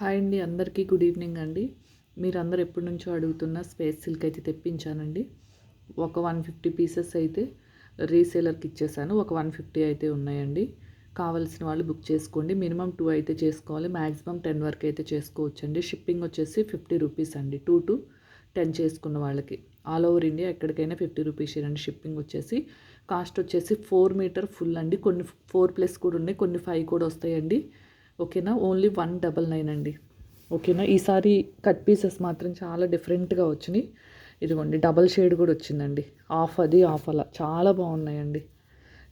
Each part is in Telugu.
హాయ్ అండి అందరికీ గుడ్ ఈవినింగ్ అండి. మీరందరూ ఎప్పటి నుంచో అడుగుతున్న స్పేస్ సిల్క్ అయితే తెప్పించానండి. ఒక వన్ ఫిఫ్టీ పీసెస్ అయితే రీసేలర్కి ఇచ్చేసాను. ఒక వన్ ఫిఫ్టీ అయితే ఉన్నాయండి. కావాల్సిన వాళ్ళు బుక్ చేసుకోండి. మినిమం టూ అయితే చేసుకోవాలి. మ్యాక్సిమం టెన్ వరకు అయితే చేసుకోవచ్చండి. షిప్పింగ్ వచ్చేసి ఫిఫ్టీ రూపీస్ అండి. టూ టు టెన్ చేసుకున్న వాళ్ళకి. ఆల్ ఓవర్ ఇండియా ఎక్కడికైనా ఫిఫ్టీ రూపీస్ అండి షిప్పింగ్ వచ్చేసి కాస్ట్ వచ్చేసి ఫోర్ మీటర్ ఫుల్ అండి. కొన్ని ఫోర్ ప్లస్ కూడా ఉన్నాయి. కొన్ని ఫైవ్ కూడా వస్తాయండి. ఓకేనా? ఓన్లీ వన్ డబల్ నైన్ అండి. ఓకేనా? ఈసారి కట్ పీసెస్ మాత్రం చాలా డిఫరెంట్గా వచ్చినాయి. ఇదిగోండి డబల్ షేడ్ కూడా వచ్చిందండి. ఆఫ్ అది ఆఫ్ అలా. చాలా బాగున్నాయండి.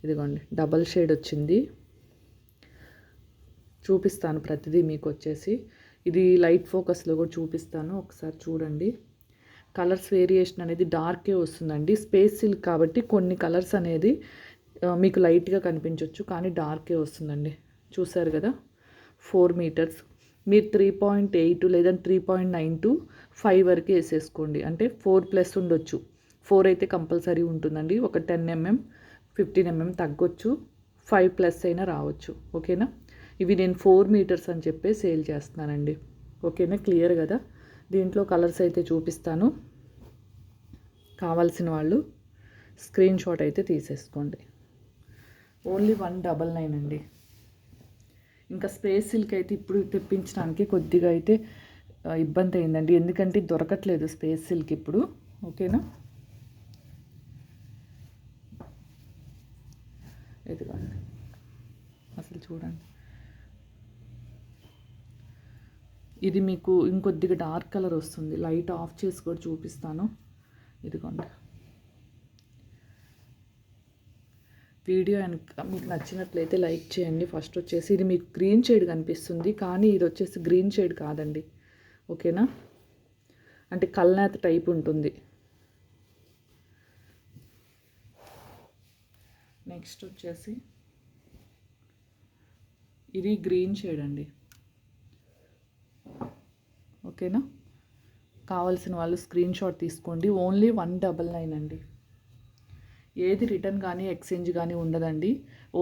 ఇదిగోండి డబల్ షేడ్ వచ్చింది. చూపిస్తాను ప్రతిదీ మీకు వచ్చేసి. ఇది లైట్ ఫోకస్లో కూడా చూపిస్తాను. ఒకసారి చూడండి. కలర్స్ వేరియేషన్ అనేది డార్కే వస్తుందండి. స్పేస్ సిల్క్ కాబట్టి కొన్ని కలర్స్ అనేది మీకు లైట్గా కనిపించవచ్చు కానీ డార్కే వస్తుందండి. చూసారు కదా? Four meters. మీరు త్రీ పాయింట్ ఎయిట్ లేదా three point nine to five వరకు వేసేసుకోండి. అంటే ఫోర్ ప్లస్ ఉండొచ్చు. ఫోర్ అయితే కంపల్సరీ ఉంటుందండి. ఒక టెన్ ఎంఎం ఫిఫ్టీన్ ఎంఎం తగ్గొచ్చు. ఫైవ్ ప్లస్ అయినా రావచ్చు. ఓకేనా? ఇవి నేను ఫోర్ మీటర్స్ అని చెప్పి సేల్ చేస్తున్నానండి. ఓకేనా? క్లియర్ కదా? దీంట్లో కలర్స్ అయితే చూపిస్తాను. కావాల్సిన వాళ్ళు స్క్రీన్ షాట్ అయితే తీసేసుకోండి. ఓన్లీ వన్ డబల్ నైన్ అండి. ఇంకా స్పేస్ సిల్క్ అయితే ఇప్పుడు తెప్పించడానికి కొద్దిగా అయితే ఇబ్బంది అయిందండి ఎందుకంటే దొరకట్లేదు స్పేస్ సిల్క్ ఇప్పుడు. ఓకేనా? ఇదిగోండి. అసలు చూడండి. ఇది మీకు ఇంకొద్దిగా డార్క్ కలర్ వస్తుంది. లైట్ ఆఫ్ చేసి కూడా చూపిస్తాను. ఇదిగోండి. వీడియో కనుక మీకు నచ్చినట్లయితే లైక్ చేయండి. ఫస్ట్ వచ్చేసి ఇది మీకు గ్రీన్ షేడ్ కనిపిస్తుంది. కానీ ఇది వచ్చేసి గ్రీన్ షేడ్ కాదండి. ఓకేనా? అంటే కల్నేత టైప్ ఉంటుంది. నెక్స్ట్ వచ్చేసి ఇది గ్రీన్ షేడ్ అండి. ఓకేనా? కావాల్సిన వాళ్ళు స్క్రీన్ షాట్ తీసుకోండి. ఓన్లీ వన్ డబల్ నైన్ అండి. ఏది రిటర్న్ కానీ ఎక్స్చేంజ్ కానీ ఉండదండి.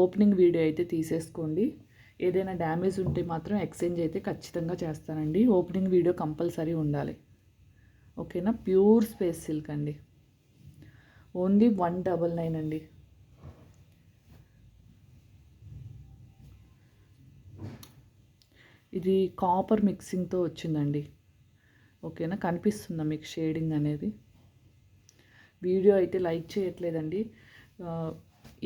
ఓపెనింగ్ వీడియో అయితే తీసేసుకోండి. ఏదైనా డ్యామేజ్ ఉంటే మాత్రం ఎక్స్చేంజ్ అయితే ఖచ్చితంగా చేస్తానండి. ఓపెనింగ్ వీడియో కంపల్సరీ ఉండాలి. ఓకేనా? ప్యూర్ స్పేస్ సిల్క్ అండి. ఓన్లీ వన్ డబల్ నైన్ అండి. ఇది కాపర్ మిక్సింగ్తో వచ్చిందండి. ఓకేనా? కనిపిస్తుందా మీకు షేడింగ్ అనేది? వీడియో అయితే లైక్ చేయట్లేదండి.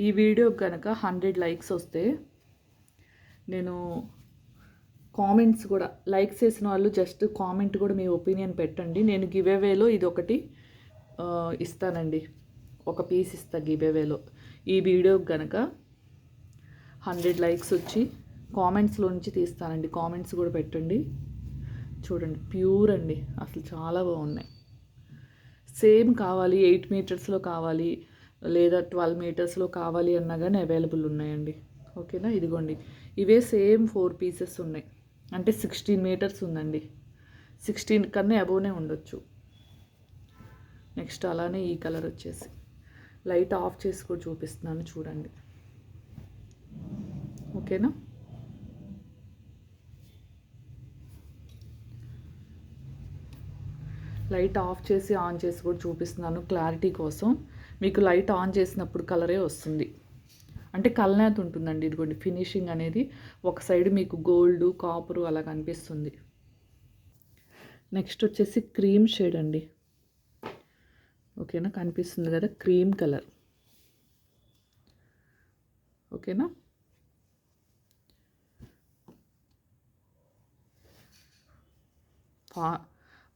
ఈ వీడియో కనుక హండ్రెడ్ లైక్స్ వస్తే నేను కామెంట్స్ కూడా లైక్స్ చేసిన వాళ్ళు జస్ట్ కామెంట్ కూడా మీ ఒపీనియన్ పెట్టండి. నేను గివేవేలో ఇది ఒకటి ఇస్తానండి. ఒక పీస్ ఇస్తా గివేవేలో ఈ వీడియో కనుక హండ్రెడ్ లైక్స్ వచ్చి కామెంట్స్లో నుంచి తీస్తానండి. కామెంట్స్ కూడా పెట్టండి. చూడండి ప్యూర్ అండి. అసలు చాలా బాగున్నాయి. సేమ్ కావాలి ఎయిట్ మీటర్స్లో కావాలి లేదా ట్వెల్వ్ మీటర్స్లో కావాలి అన్నా కానీ అవైలబుల్ ఉన్నాయండి. ఓకేనా? ఇదిగోండి. ఇవే సేమ్ ఫోర్ పీసెస్ ఉన్నాయి. అంటే సిక్స్టీన్ మీటర్స్ ఉందండి. సిక్స్టీన్ కన్నా అబోనే ఉండొచ్చు. నెక్స్ట్ అలానే ఈ కలర్ వచ్చేసి. లైట్ ఆఫ్ చేసి కూడా చూపిస్తున్నాను చూడండి. ఓకేనా? లైట్ ఆఫ్ చేసి ఆన్ చేసి కూడా చూపిస్తున్నాను క్లారిటీ కోసం. మీకు లైట్ ఆన్ చేసినప్పుడు కలరే వస్తుంది. అంటే కల్నేత ఉంటుందండి ఇదిగోండి ఫినిషింగ్ అనేది ఒక సైడ్ మీకు గోల్డ్ కాపరు అలా కనిపిస్తుంది. నెక్స్ట్ వచ్చేసి క్రీమ్ షేడ్ అండి. ఓకేనా? కనిపిస్తుంది కదా క్రీమ్ కలర్. ఓకేనా? ఫా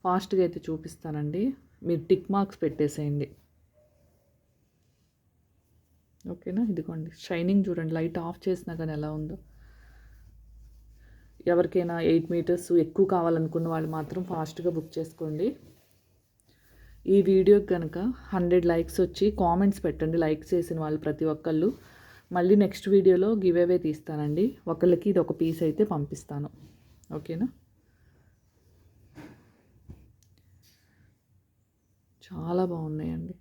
ఫాస్ట్గా అయితే చూపిస్తానండి. మీరు టిక్ మార్క్స్ పెట్టేసేయండి. ఓకేనా? ఇదిగోండి. షైనింగ్ చూడండి. లైట్ ఆఫ్ చేసినా కానీ ఎలా ఉందో. ఎవరికైనా ఎయిట్ మీటర్స్ ఎక్కువ కావాలనుకున్న వాళ్ళు మాత్రం ఫాస్ట్గా బుక్ చేసుకోండి. ఈ వీడియోకి కనుక హండ్రెడ్ లైక్స్ వచ్చి కామెంట్స్ పెట్టండి. లైక్స్ చేసిన వాళ్ళు ప్రతి ఒక్కళ్ళు. మళ్ళీ నెక్స్ట్ వీడియోలో గివ్ అవే తీస్తానండి. ఒకళ్ళకి ఇది ఒక పీస్ అయితే పంపిస్తాను. ఓకేనా? చాలా బాగున్నాయండి.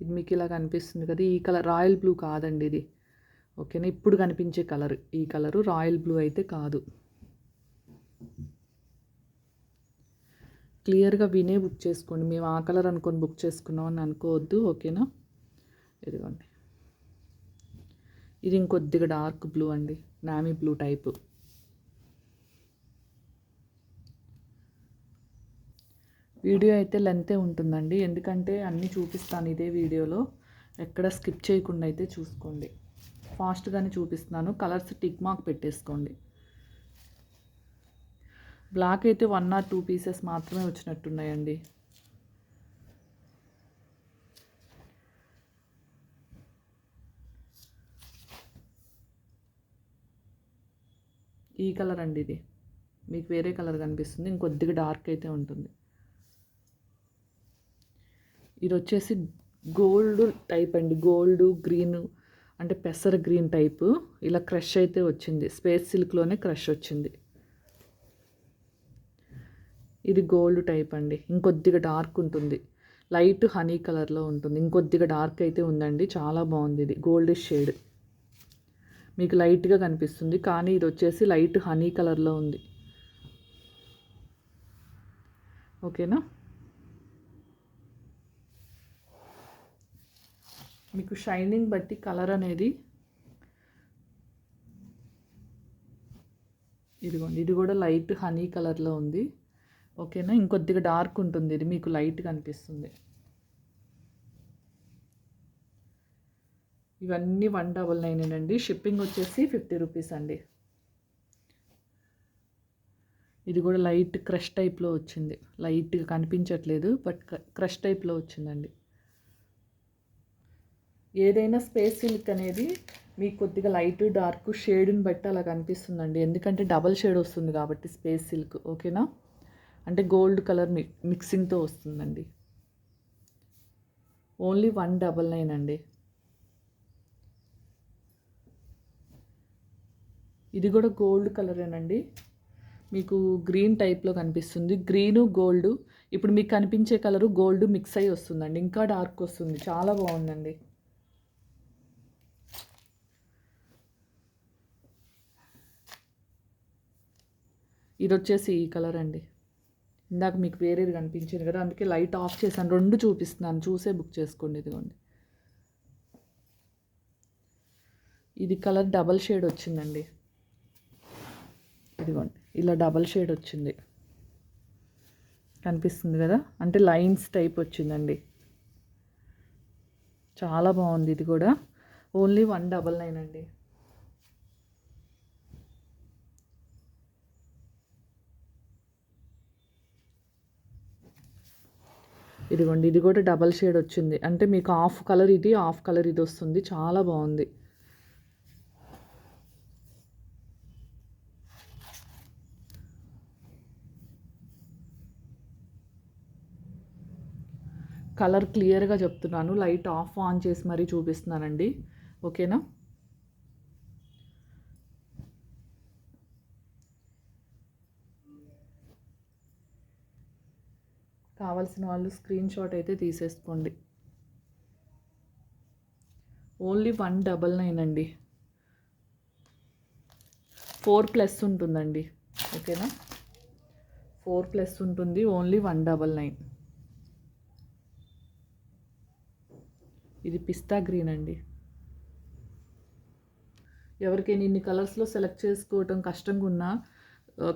ఇది మీకు ఇలా కనిపిస్తుంది కదా ఈ కలర్ రాయల్ బ్లూ కాదండి ఇది. ఓకేనా? ఇప్పుడు కనిపించే కలర్. ఈ కలరు రాయల్ బ్లూ అయితే కాదు. క్లియర్గా వినే బుక్ చేసుకోండి. మేము ఆ కలర్ అనుకొని బుక్ చేసుకున్నాం అని అనుకోవద్దు. ఓకేనా? ఇదిగోండి. ఇది ఇంకొద్దిగా డార్క్ బ్లూ అండి నామీ బ్లూ టైపు. వీడియో అయితే లెంతే ఉంటుందండి ఎందుకంటే అన్నీ చూపిస్తాను ఇదే వీడియోలో. ఎక్కడ స్కిప్ చేయకుండా అయితే చూసుకోండి. ఫాస్ట్గానే చూపిస్తున్నాను కలర్స్ టిక్ మార్క్ పెట్టేసుకోండి. బ్లాక్ అయితే వన్ ఆర్ టూ పీసెస్ మాత్రమే వచ్చినట్టున్నాయండి. ఈ కలర్ అండి ఇది. మీకు వేరే కలర్ కనిపిస్తుంది. ఇంకొద్దిగా డార్క్ అయితే ఉంటుంది. ఇది వచ్చేసి గోల్డ్ టైప్ అండి. గోల్డ్ గ్రీన్ అంటే పెసర గ్రీన్ టైపు. ఇలా క్రష్ అయితే వచ్చింది. స్పేస్ సిల్క్లోనే క్రష్ వచ్చింది. ఇది గోల్డ్ టైప్ అండి. ఇంకొద్దిగా డార్క్ ఉంటుంది. లైట్ హనీ కలర్లో ఉంటుంది. ఇంకొద్దిగా డార్క్ అయితే ఉందండి. చాలా బాగుంది ఇది. Gold shade. మీకు లైట్గా కనిపిస్తుంది. కానీ ఇది వచ్చేసి లైట్ హనీ కలర్లో ఉంది. ఓకేనా? మీకు షైనింగ్ బట్టి కలర్ అనేది ఇదిగోండి ఇది కూడా లైట్ హనీ కలర్లో ఉంది. ఓకేనా? ఇంకొద్దిగా డార్క్ ఉంటుంది. ఇది మీకు లైట్ కనిపిస్తుంది. ఇవన్నీ వన్ డబల్ నైన్ అండి షిప్పింగ్ వచ్చేసి ఫిఫ్టీ రూపీస్ అండి. ఇది కూడా లైట్ క్రష్ టైప్లో వచ్చింది. లైట్గా కనిపించట్లేదు బట్ క్రష్ టైప్లో వచ్చిందండి. ఏదైనా స్పేస్ సిల్క్ అనేది మీకు కొద్దిగా లైట్ డార్క్ షేడ్ని బట్టి అలా కనిపిస్తుందండి. ఎందుకంటే డబల్ షేడ్ వస్తుంది కాబట్టి స్పేస్ సిల్క్ ఓకేనా? అంటే గోల్డ్ కలర్ మిక్సింగ్తో వస్తుందండి. ఓన్లీ వన్ డబల్ నైన్ అండి. ఇది కూడా గోల్డ్ కలరేనండి. మీకు గ్రీన్ టైప్లో కనిపిస్తుంది. Green gold. ఇప్పుడు మీకు కనిపించే కలరు గోల్డ్ మిక్స్ అయ్యి వస్తుందండి. ఇంకా డార్క్ వస్తుంది. చాలా బాగుందండి. ఇది వచ్చేసి ఈ కలర్ అండి ఇందాక మీకు వేరేది కనిపించింది కదా అందుకే లైట్ ఆఫ్ చేశాను. రెండు చూపిస్తున్నాను. చూసే బుక్ చేసుకోండి ఇదిగోండి. ఇది కలర్ డబల్ షేడ్ వచ్చిందండి. ఇదిగోండి ఇలా డబల్ షేడ్ వచ్చింది. కనిపిస్తుంది కదా? అంటే లైన్స్ టైప్ వచ్చిందండి. చాలా బాగుంది ఇది కూడా. ఓన్లీ వన్ డబల్ నైన్ అండి. ఇదిగోండి ఇది కూడా డబల్ షేడ్ వచ్చింది. అంటే మీకు హాఫ్ కలర్ ఇది హాఫ్ కలర్ ఇది వస్తుంది. చాలా బాగుంది. కలర్ క్లియర్గా చెప్తున్నాను. లైట్ ఆఫ్ ఆన్ చేసి మరీ చూపిస్తున్నానండి. ఓకేనా? కావాల్సిన వాళ్ళు స్క్రీన్ షాట్ అయితే తీసేసుకోండి. ఓన్లీ వన్ డబల్ నైన్ అండి. ఫోర్ ప్లస్ ఉంటుందండి. ఓకేనా? ఫోర్ ప్లస్ ఉంటుంది. Only one double nine. ఇది పిస్తా గ్రీన్ అండి. ఎవరికైనా ఇన్ని కలర్స్లో సెలెక్ట్ చేసుకోవటం కష్టంగా ఉన్నా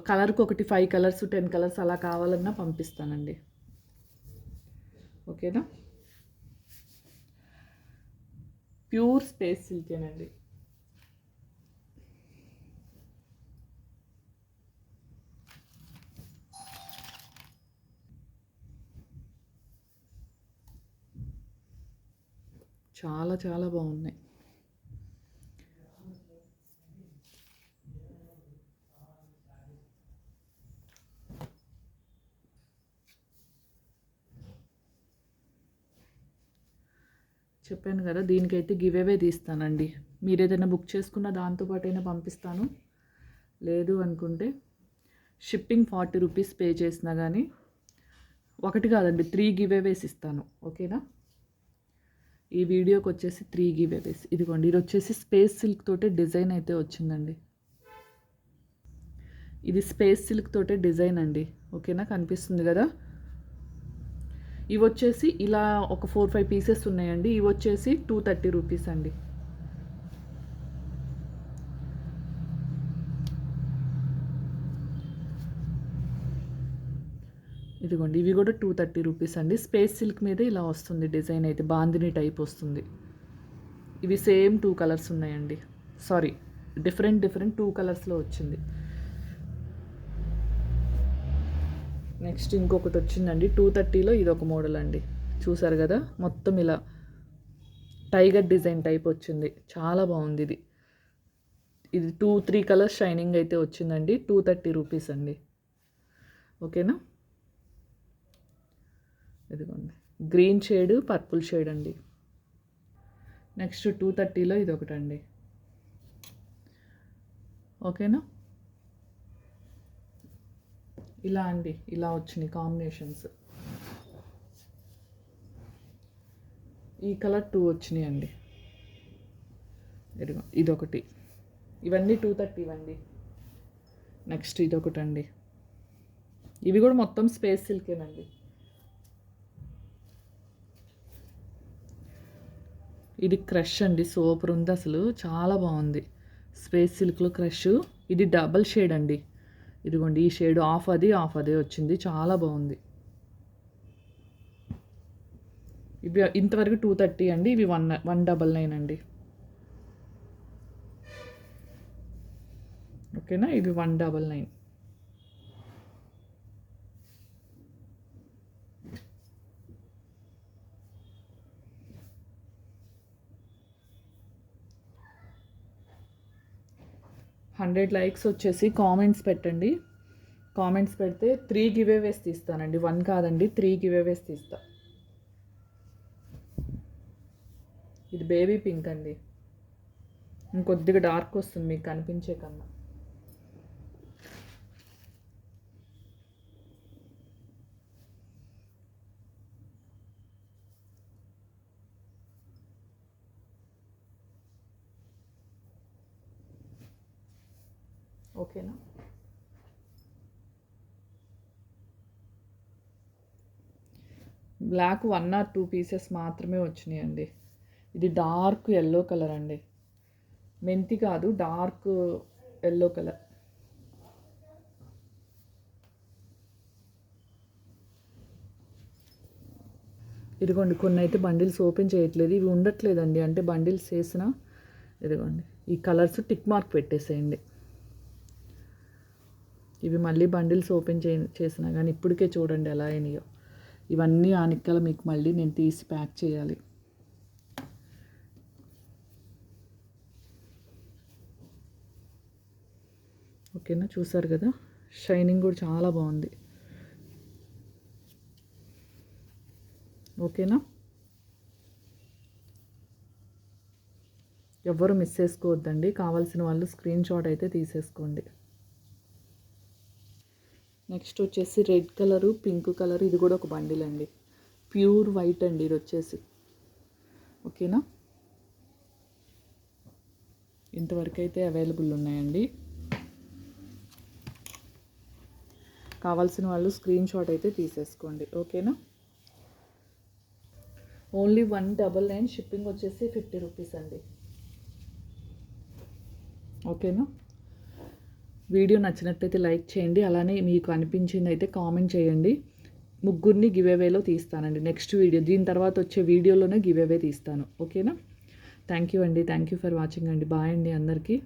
కలర్కి ఒకటి ఫైవ్ కలర్స్ టెన్ కలర్స్ అలా కావాలన్నా పంపిస్తానండి. ఓకేనా ప్యూర్ స్పేస్ సిల్కేనండి చాలా చాలా బాగున్నాయి. చెప్పాను కదా దీనికైతే గివ్ అవే తీస్తానండి. మీరు ఏదైనా బుక్ చేసుకున్న దాంతోపాటైనా పంపిస్తాను. లేదు అనుకుంటే షిప్పింగ్ ఫార్టీ రూపీస్ పే చేసినా కానీ ఒకటి కాదండి త్రీ గివ్ అవేస్ ఇస్తాను. ఓకేనా? ఈ వీడియోకి వచ్చేసి త్రీ గివ్ ఇదిగోండి ఇది వచ్చేసి స్పేస్ సిల్క్ తోటే డిజైన్ అయితే వచ్చిందండి. ఇది స్పేస్ సిల్క్ తోటే డిజైన్ అండి. ఓకేనా కనిపిస్తుంది కదా? ఇవి వచ్చేసి ఇలా ఒక ఫోర్ ఫైవ్ పీసెస్ ఉన్నాయండి. ఇవి వచ్చేసి టూ థర్టీ రూపీస్ అండి. ఇదిగోండి ఇవి కూడా టూ థర్టీ రూపీస్ అండి. స్పేస్ సిల్క్ మీద ఇలా వస్తుంది డిజైన్ అయితే బాందిని టైప్ వస్తుంది. ఇవి సేమ్ టూ కలర్స్ ఉన్నాయండి. సారీ డిఫరెంట్ డిఫరెంట్ టూ కలర్స్లో వచ్చింది. నెక్స్ట్ ఇంకొకటి వచ్చిందండి. టూ థర్టీలో ఇది ఒక మోడల్ అండి. చూసారు కదా మొత్తం ఇలా టైగర్ డిజైన్ టైప్ వచ్చింది. చాలా బాగుంది ఇది. ఇది టూ త్రీ కలర్స్ షైనింగ్ అయితే వచ్చిందండి. టూ థర్టీ రూపీస్ అండి. ఓకేనా ఇదిగోండి. గ్రీన్ షేడ్ పర్పుల్ షేడ్ అండి. నెక్స్ట్ టూ థర్టీలో ఇది ఒకటండి ఓకేనా ఇలా అండి ఇలా వచ్చినాయి కాంబినేషన్స్ ఈ కలర్ టూ వచ్చినాయి అండి ఇదిగో ఇదొకటి. ఇవన్నీ టూ థర్టీ ఇవ్వండి నెక్స్ట్ ఇదొకటి అండి ఇవి కూడా మొత్తం స్పేస్ సిల్కేనండి ఇది క్రష్ అండి సూపర్ ఉంది అసలు చాలా బాగుంది. స్పేస్ సిల్క్లో క్రష్ ఇది డబల్ షేడ్ అండి. ఇదిగోండి ఈ షేడ్ ఆఫ్ అది ఆఫ్ అదే వచ్చింది చాలా బాగుంది. ఇవి ఇంతవరకు టూ థర్టీ అండి ఇవి వన్ వన్ డబల్ నైన్ అండి. ఓకేనా? ఇవి one double nine. Hundred likes వచ్చేసి కామెంట్స్ పెట్టండి. కామెంట్స్ పెడితే త్రీ గివేవేస్ తీస్తానండి. వన్ కాదండి త్రీ గివేవేస్ తీస్తా. ఇది బేబీ పింక్ అండి. ఇంకొద్దిగా డార్క్ వస్తుంది మీకు కనిపించే కన్నా. ఓకేనా? Black one or two pieces మాత్రమే వచ్చినాయండి. ఇది డార్క్ ఎల్లో కలర్ అండి. మెంతి కాదు డార్క్ ఎల్లో కలర్. ఇదిగోండి కొన్ని అయితే బండిల్స్ ఓపెన్ చేయట్లేదు. ఇవి ఉండట్లేదండి. అంటే బండిల్స్ చేసిన ఇదిగోండి ఈ కలర్స్ టిక్ మార్క్ పెట్టేసేయండి. ఇవి మళ్ళీ బండిల్స్ ఓపెన్ చే చేసినా కానీ ఇప్పటికే చూడండి ఎలా అయినాయో. ఇవన్నీ ఆనిక్కలు మీకు మళ్ళీ నేను తీసి ప్యాక్ చేయాలి. ఓకేనా? చూసారు కదా? షైనింగ్ కూడా చాలా బాగుంది. ఓకేనా? ఎవ్వరు మిస్ చేసుకోవద్దండి. కావాల్సిన వాళ్ళు స్క్రీన్ షాట్ అయితే తీసేసుకోండి. నెక్స్ట్ వచ్చేసి రెడ్ కలరు పింక్ కలర్ ఇది కూడా ఒక బండిల్ అండి. ప్యూర్ వైట్ అండి ఇది వచ్చేసి. ఓకేనా? ఇంతవరకు అయితే అవైలబుల్ ఉన్నాయండి. కావాల్సిన వాళ్ళు స్క్రీన్ షాట్ అయితే తీసేసుకోండి. ఓకేనా? Only one double nine shipping వచ్చేసి ఫిఫ్టీ రూపీస్ అండి. ఓకేనా? వీడియో నచ్చినట్టయితే లైక్ చేయండి. అలానే మీకు అనిపించింది అయితే కామెంట్ చేయండి. ముగ్గురిని గివ్ అవేలో తీస్తానండి. నెక్స్ట్ వీడియో దీని తర్వాత వచ్చే వీడియోలోనే గివ్ అవే తీస్తాను. ఓకేనా? థ్యాంక్ యూ అండి. థ్యాంక్ యూ ఫర్ వాచింగ్ అండి. బాయ్ అండి అందరికీ.